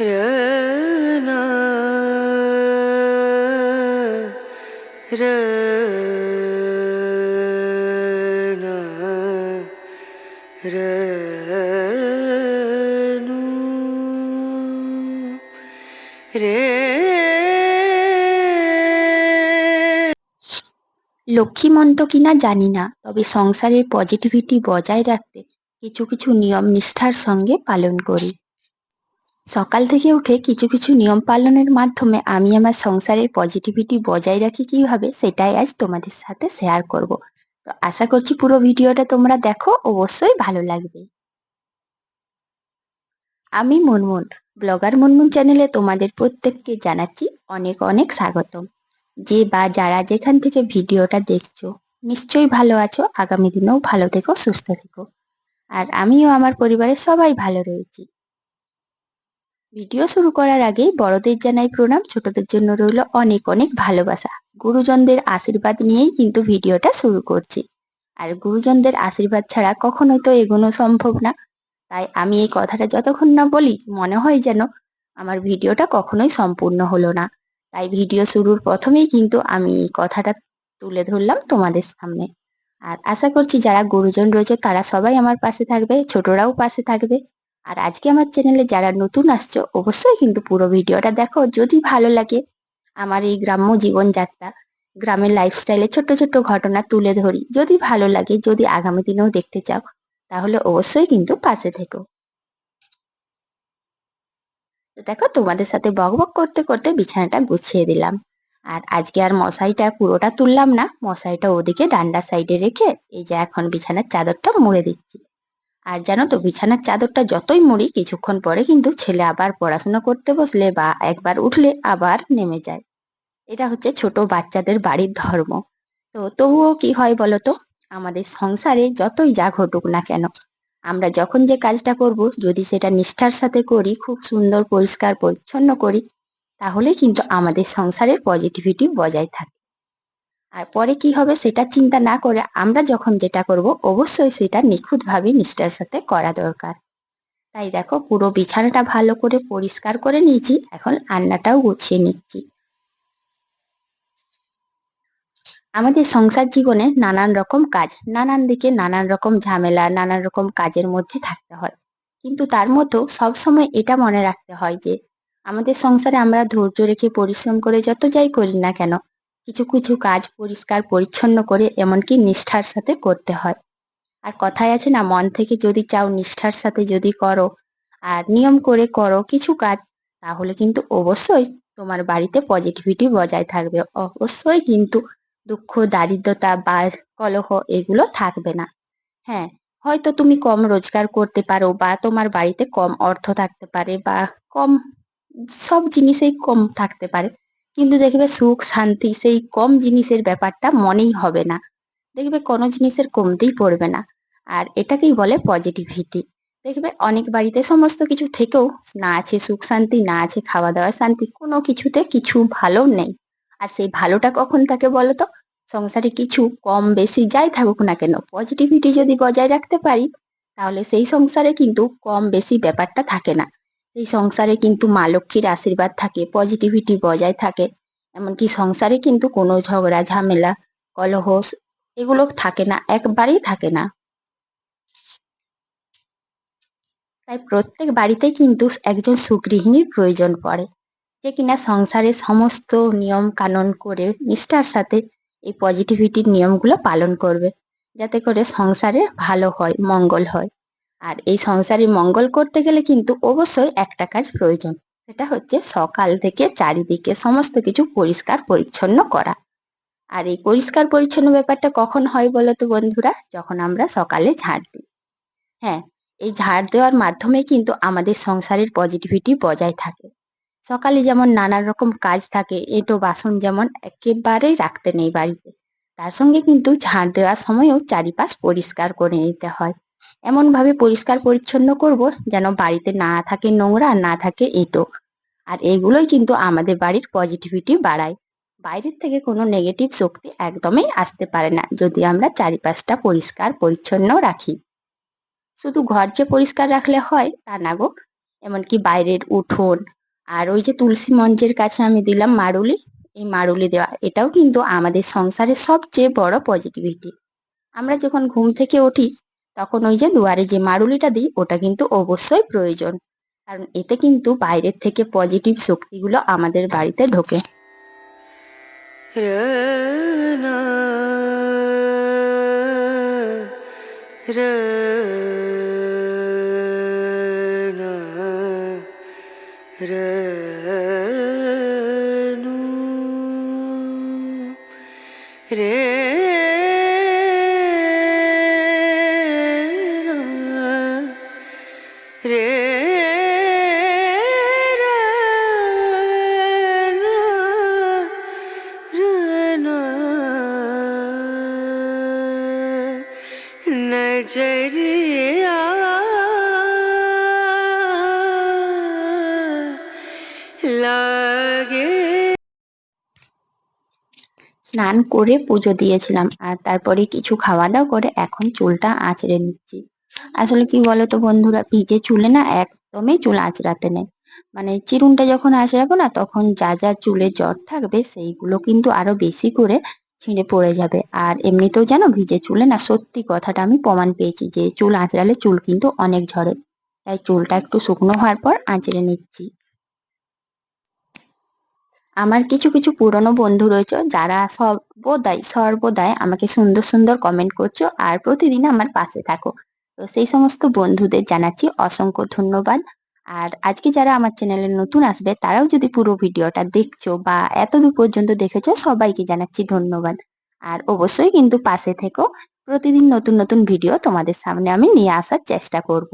রনু রে লক্ষ্মীমন্ত কিনা জানি না, তবে সংসারের পজিটিভিটি বজায় রাখতে কিছু কিছু নিয়ম নিষ্ঠার সঙ্গে পালন করি। সকাল থেকে উঠে কিছু কিছু নিয়ম পালনের মাধ্যমে আমি আমার সংসারের পজিটিভিটি বজায় রাখি কীভাবে, সেটাই আজ তোমাদের সাথে শেয়ার করব। তো আশা করছি পুরো ভিডিওটা তোমরা দেখো, অবশ্যই ভালো লাগবে। আমি মুনমুন, ব্লগার মুনমুন চ্যানেলে তোমাদের প্রত্যেককে জানাচ্ছি অনেক অনেক স্বাগতম। যে বা যারা যেখান থেকে ভিডিওটা দেখছ, নিশ্চয়ই ভালো আছো, আগামী দিনেও ভালো থেকো, সুস্থ থেকো। আর আমিও আমার পরিবারের সবাই ভালো রয়েছি। ভিডিও শুরু করার আগেই বড়দের জানাই প্রণাম, ছোটদের জন্য রইল অনেক অনেক ভালোবাসা। গুরুজনদের আশীর্বাদ নিয়েই কিন্তু ভিডিওটা শুরু করছি। আর গুরুজনদের আশীর্বাদ ছাড়া কখনোই তো এগোনো সম্ভব না। তাই আমি এই কথাটা যতক্ষণ না বলি, মনে হয় যেন আমার ভিডিওটা কখনোই সম্পূর্ণ হলো না। তাই ভিডিও শুরুর প্রথমেই কিন্তু আমি এই কথাটা তুলে ধরলাম তোমাদের সামনে। আর আশা করছি যারা গুরুজন রয়েছে, তারা সবাই আমার পাশে থাকবে, ছোটরাও পাশে থাকবে। আর আজকে আমার চ্যানেলে যারা নতুন আসছো, অবশ্যই কিন্তু পুরো ভিডিওটা দেখো, যদি ভালো লাগে আমার এই গ্রাম্য জীবনযাত্রা, গ্রামের লাইফস্টাইলে ছোট্ট ছোট্ট ঘটনা তুলে ধরি। যদি ভালো লাগে, যদি আগামী দিনেও দেখতে চাও, তাহলে অবশ্যই কিন্তু পাশে থেকো। তো দেখো, তোমাদের সাথে বকবক করতে করতে বিছানাটা গুছিয়ে দিলাম। আর আজকে আর মশাইটা পুরোটা তুললাম না, মশাইটা ওদিকে ডান্ডার সাইডে রেখে এই যে এখন বিছানার চাদরটা মুড়ে দিচ্ছি। আর জানো তো, বিছানার চাদরটা যতই মুড়ি, কিছুক্ষণ পরে কিন্তু ছেলে আবার পড়াশোনা করতে বসলে বা একবার উঠলে আবার নেমে যায়। এটা হচ্ছে ছোট বাচ্চাদের বাড়ির ধর্ম। তো তবুও কি হয় বলতো আমাদের সংসারে যতই যা ঘটুক না কেন, আমরা যখন যে কাজটা করব, যদি সেটা নিষ্ঠার সাথে করি, খুব সুন্দর, পরিষ্কার, পরিচ্ছন্ন করি, তাহলে কিন্তু আমাদের সংসারের পজিটিভিটি বজায় থাকে। আর পরে কি হবে সেটা চিন্তা না করে আমরা যখন যেটা করব, অবশ্যই সেটা নিখুঁতভাবে নিষ্ঠার সাথে করা দরকার। তাই দেখো পুরো বিছানাটা ভালো করে পরিষ্কার করে নিয়েছি, এখন রান্নাটাও গুছিয়ে নিচ্ছি। আমাদের সংসার জীবনে নানান রকম কাজ, নানান দিকে নানান রকম ঝামেলা, নানান রকম কাজের মধ্যে থাকতে হয়। কিন্তু তার মধ্যেও সবসময় এটা মনে রাখতে হয় যে, আমাদের সংসারে আমরা ধৈর্য রেখে পরিশ্রম করে যত যাই করি না কেন কিছু কিছু কাজ পরিষ্কার, পরিচ্ছন্ন করে এমনকি নিষ্ঠার সাথে করতে হয়। আর কথায় আছে না, মন থেকে যদি চাও নিষ্ঠার সাথে যদি করো, আর নিয়ম করে করো কিছু কাজ, তাহলে কিন্তু অবশ্যই তোমার বাড়িতে পজিটিভিটি বজায় থাকবে। অবশ্যই কিন্তু দুঃখ, দারিদ্রতা বা কলহ এগুলো থাকবে না। হ্যাঁ হয়তো তুমি কম রোজগার করতে পারো বা তোমার বাড়িতে কম অর্থ থাকতে পারে বা কম, সব জিনিসেই কম থাকতে পারে। কিন্তু দেখবে সুখ, শান্তি সেই কম জিনিসের ব্যাপারটা মনেই হবে না। দেখবে কোনো জিনিসের কমতেই পড়বে না। আর এটাকেই বলে পজিটিভিটি দেখবে অনেক বাড়িতে সমস্ত কিছু থেকেও না আছে সুখ, শান্তি, না আছে খাওয়া দাওয়া শান্তি, কোনো কিছুতে কিছু ভালো নেই। আর সেই ভালোটা কখন থাকে বলো তো সংসারে কিছু কম, বেশি যাই থাকুক না কেন পজিটিভিটি যদি বজায় রাখতে পারি, তাহলে সেই সংসারে কিন্তু কম, বেশি ব্যাপারটা থাকে না। সেই সংসারে কিন্তু মা লক্ষ্মীর আশীর্বাদ থাকে পজিটিভিটি বজায় থাকে। এমনকি সংসারে কিন্তু কোনো ঝগড়া, ঝামেলা, কলহ এগুলো থাকে না, একবারেই থাকে না। তাই প্রত্যেক বাড়িতে কিন্তু একজন সুগৃহিণীর প্রয়োজন পড়ে, যে কিনা সংসারে সমস্ত নিয়ম কানুন করে নিষ্ঠার সাথে এই পজিটিভিটির নিয়মগুলো পালন করবে, যাতে করে সংসারে ভালো হয়, মঙ্গল হয়। আর এই সংসারে মঙ্গল করতে গেলে কিন্তু অবশ্যই একটা কাজ প্রয়োজন। সেটা হচ্ছে সকাল থেকে চারিদিকে সমস্ত কিছু পরিষ্কার পরিচ্ছন্ন করা। আর এই পরিষ্কার পরিচ্ছন্ন ব্যাপারটা কখন হয় বলো তো বন্ধুরা? যখন আমরা সকালে ঝাড় দিই। হ্যাঁ এই ঝাড় দেওয়ার মাধ্যমে কিন্তু আমাদের সংসারের পজিটিভিটি বজায় থাকে। সকালে যেমন নানান রকম কাজ থাকে, এঁটো বাসন যেমন একেবারেই রাখতে নেই বাড়িতে, তার সঙ্গে কিন্তু ঝাড় দেওয়ার সময়ও চারিপাশ পরিষ্কার করে নিতে হয়। এমন ভাবে পরিষ্কার পরিচ্ছন্ন করব যেন বাড়িতে না থাকে নোংরা, না থাকে এঁটো আর এগুলোই কিন্তু আমাদের বাড়ির পজিটিভিটি বাড়ায়। বাইরের থেকে কোনো নেগেটিভ শক্তি একদমই আসতে পারে না যদি আমরা চারিপাশটা পরিষ্কার, পরিচ্ছন্ন রাখি। শুধু ঘর যে পরিষ্কার রাখলে হয় তা না গো। এমনকি বাইরের উঠোন আর ওই যে তুলসী মঞ্চের কাছে আমি দিলাম মারুলি, এই মারুলি দেওয়া, এটাও কিন্তু আমাদের সংসারের সবচেয়ে বড় পজিটিভিটি আমরা যখন ঘুম থেকে উঠি তখন ওই যে দুয়ারে যে মারুলিটা দিই, ওটা কিন্তু অবশ্যই প্রয়োজন। কারণ এতে কিন্তু বাইরের থেকে পজিটিভ শক্তিগুলো আমাদের বাড়িতে ঢোকে। Rana लागे স্নান করে পুজো দিয়েছিলাম আর তারপরে কিছু খাওয়া দাওয়া করে এখন চুলটা আঁচড়ে নিচ্ছি। আসলে কি বলতো বন্ধুরা, ভিজে চুলে না একদমই চুল আঁচড়াতে নেই। মানে চিরুনটা যখন আঁচড়াবো না, তখন যা যা চুলে জট থাকবে, সেইগুলো কিন্তু আরও বেশি করে ছিঁড়ে পড়ে যাবে। আর এমনিতেও যেন ভিজে চুলে না, সত্যি কথাটা আমি প্রমাণ পেয়েছি যে চুল আঁচড়ালে চুল কিন্তু অনেক ঝরে। তাই চুলটা একটু শুকনো হওয়ার পর আঁচড়ে নিচ্ছি। আমার কিছু কিছু পুরনো বন্ধু রয়েছে, যারা সর্বদাই সর্বদাই আমাকে সুন্দর সুন্দর কমেন্ট করছ আর প্রতিদিন আমার পাশে থাকো। তো সেই সমস্ত বন্ধুদের জানাচ্ছি অসংখ্য ধন্যবাদ। আর আজকে যারা আমার চ্যানেলে নতুন আসবে, তারাও যদি পুরো ভিডিওটা দেখছ বা এতদূর পর্যন্ত দেখেছ, সবাইকে জানাচ্ছি ধন্যবাদ। আর অবশ্যই কিন্তু পাশে থেকো। প্রতিদিন নতুন নতুন ভিডিও তোমাদের সামনে আমি নিয়ে আসার চেষ্টা করব।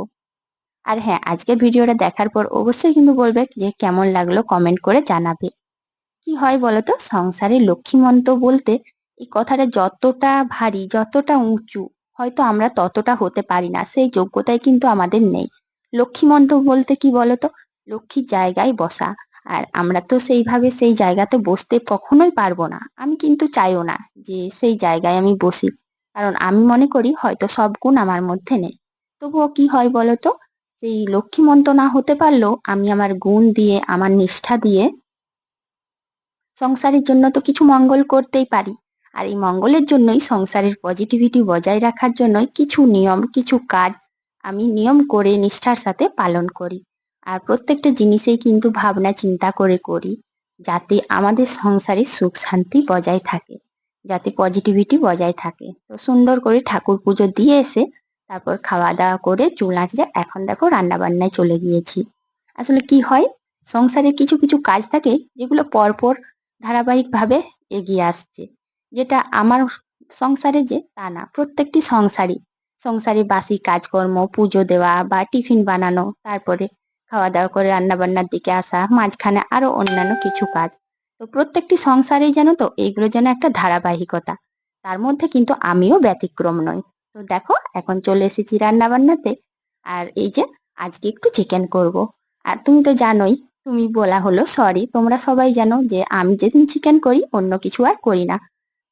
আর হ্যাঁ আজকের ভিডিওটা দেখার পর অবশ্যই কিন্তু বলবে যে কেমন লাগল কমেন্ট করে জানাবে। কি হয় বলতো? সংসারে লক্ষ্মীমন্ত বলতে এই কথাটা যতটা ভারী, যতটা উঁচু, হয়তো আমরা ততটা হতে পারি না। সেই যোগ্যতাই কিন্তু আমাদের নেই। লক্ষ্মীমন্ত বলতে কি বলতো? লক্ষ্মীর জায়গায় বসা। আর আমরা তো সেইভাবে সেই জায়গাতে বসতে কখনোই পারব না। আমি কিন্তু চাইও না যে সেই জায়গায় আমি বসি। কারণ আমি মনে করি হয়তো সব গুণ আমার মধ্যে নেই। তবুও কি হয় বলতো? সেই লক্ষ্মীমন্ত না হতে পারলেও আমি আমার গুণ দিয়ে, আমার নিষ্ঠা দিয়ে সংসারের জন্য তো কিছু মঙ্গল করতেই পারি। আর এই মঙ্গলের জন্যই সংসারের পজিটিভিটি বজায় রাখার জন্যই কিছু নিয়ম, কিছু কাজ আমি নিয়ম করে নিষ্ঠার সাথে পালন করি। আর প্রত্যেকটা জিনিসেই কিন্তু ভাবনা চিন্তা করে করি যাতে আমাদের সংসারে সুখ শান্তি বজায় থাকে, যাতে পজিটিভিটি বজায় থাকে। তো সুন্দর করে ঠাকুর পুজো দিয়ে এসে তারপর খাওয়া দাওয়া করে চুল আঁচড়ে এখন দেখো রান্না বান্নায় চলে গিয়েছি। আসলে কি হয়? সংসারে কিছু কিছু কাজ থাকে যেগুলো পরপর ধারাবাহিকভাবে এগিয়ে আসছে। যেটা আমার সংসারে যে তা না, প্রত্যেকটি সংসারই। সংসারে বাসি কাজকর্ম, পুজো দেওয়া বা টিফিন বানানো, তারপরে খাওয়া দাওয়া করে রান্না বান্নার দিকে আসা, মাঝখানে আরও অন্যান্য কিছু কাজ। তো প্রত্যেকটি সংসারেই জানো তো এইগুলো যেন একটা ধারাবাহিকতা। তার মধ্যে কিন্তু আমিও ব্যতিক্রম নই। তো দেখো, এখন চলে এসেছি রান্না বান্নাতে আর এই যে, আজকে একটু চিকেন করব। আর তুমি তো জানোই তুমি বলা হলো, সরি, তোমরা সবাই জানো যে আমি যেদিন চিকেন করি, অন্য কিছু আর করি না।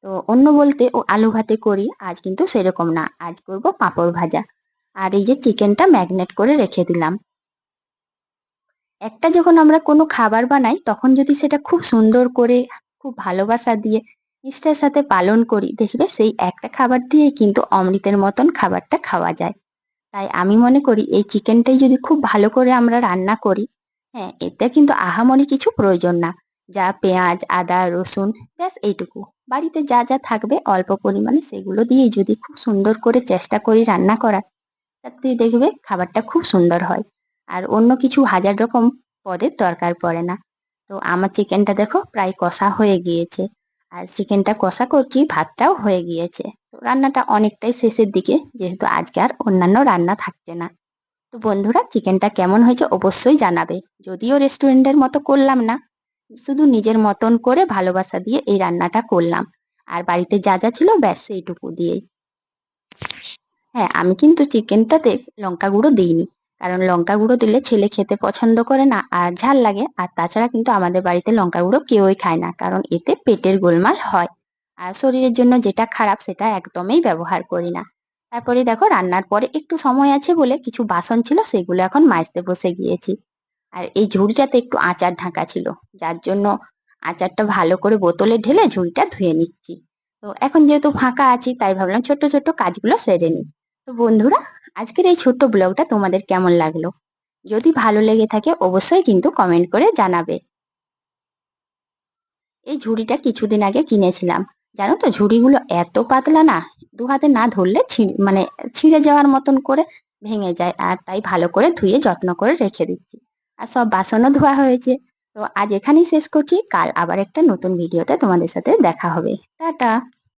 তো অন্য বলতে ও আলু ভাতে করি, আজ কিন্তু সেরকম না। আজ করব পাঁপড় ভাজা। আর এই যে চিকেনটা ম্যাগনেট করে রেখে দিলাম। একটা যখন আমরা কোনো খাবার বানাই, তখন যদি সেটা খুব সুন্দর করে, খুব ভালোবাসা দিয়ে নিষ্ঠার সাথে পালন করি, দেখবে সেই একটা খাবার দিয়ে কিন্তু অমৃতের মতন খাবারটা খাওয়া যায়। তাই আমি মনে করি, এই চিকেনটাই যদি খুব ভালো করে আমরা রান্না করি হ্যাঁ এতে কিন্তু আহামরি কিছু প্রয়োজন না। যা পেঁয়াজ, আদা, রসুন, ব্যাস এইটুকু। বাড়িতে যা যা থাকবে অল্প পরিমাণে সেগুলো দিয়ে যদি খুব সুন্দর করে চেষ্টা করি রান্না করার সত্যি দেখবে খাবারটা খুব সুন্দর হয়। আর অন্য কিছু হাজার রকম পদের দরকার পড়ে না। তো আমার চিকেনটা দেখো প্রায় কষা হয়ে গিয়েছে। আর চিকেনটা কষা করছি, ভাতটাও হয়ে গিয়েছে। তো রান্নাটা অনেকটাই শেষের দিকে, যেহেতু আজকে আর অন্যান্য রান্না থাকছে না। তো বন্ধুরা চিকেনটা কেমন হয়েছে অবশ্যই জানাবে। যদিও রেস্টুরেন্টের মতো করলাম না, শুধু নিজের মতন করে ভালোবাসা দিয়ে এই রান্নাটা করলাম। আর বাড়িতে যা যা ছিল, ব্যাস সেইটুকু দিয়েই। হ্যাঁ আমি কিন্তু চিকেনটাতে লঙ্কা গুঁড়ো দিইনি। কারণ লঙ্কা গুঁড়ো দিলে ছেলে খেতে পছন্দ করে না, আর ঝাল লাগে। আর তাছাড়া কিন্তু আমাদের বাড়িতে লঙ্কা গুঁড়ো কেউই খায় না, কারণ এতে পেটের গোলমাল হয়। আর শরীরের জন্য যেটা খারাপ, সেটা একদমই ব্যবহার করি না। তারপরে দেখো রান্নার পরে একটু সময় আছে বলে কিছু বাসন ছিল, সেগুলো এখন মাজতে বসে গিয়েছি। আর এই ঝুড়িটাতে একটু আচার ঢাকা ছিল, যার জন্য আচারটা ভালো করে বোতলে ঢেলে ঝুড়িটা ধুয়ে নিচ্ছি। তো এখন যেহেতু ফাঁকা আছি, তাই ভাবলাম ছোট্ট ছোট্ট কাজগুলো সেরে নিই। তো বন্ধুরা, আজকের এই ছোট্ট ব্লগটা তোমাদের কেমন লাগল? যদি ভালো লেগে থাকে অবশ্যই কিন্তু কমেন্ট করে জানাবে। এই ঝুড়িটা কিছুদিন আগে কিনেছিলাম। জানো তো ঝুড়িগুলো এত পাতলা না, দু হাতে না ধরলে ছিঁড়ে মানে ছিঁড়ে যাওয়ার মতন করে ভেঙে যায় আর তাই ভালো করে ধুয়ে যত্ন করে রেখে দিচ্ছি। আর সব বাসনও ধোয়া হয়েছে। তো আজ এখানেই শেষ করছি। কাল আবার একটা নতুন ভিডিওতে তোমাদের সাথে দেখা হবে। টাটা!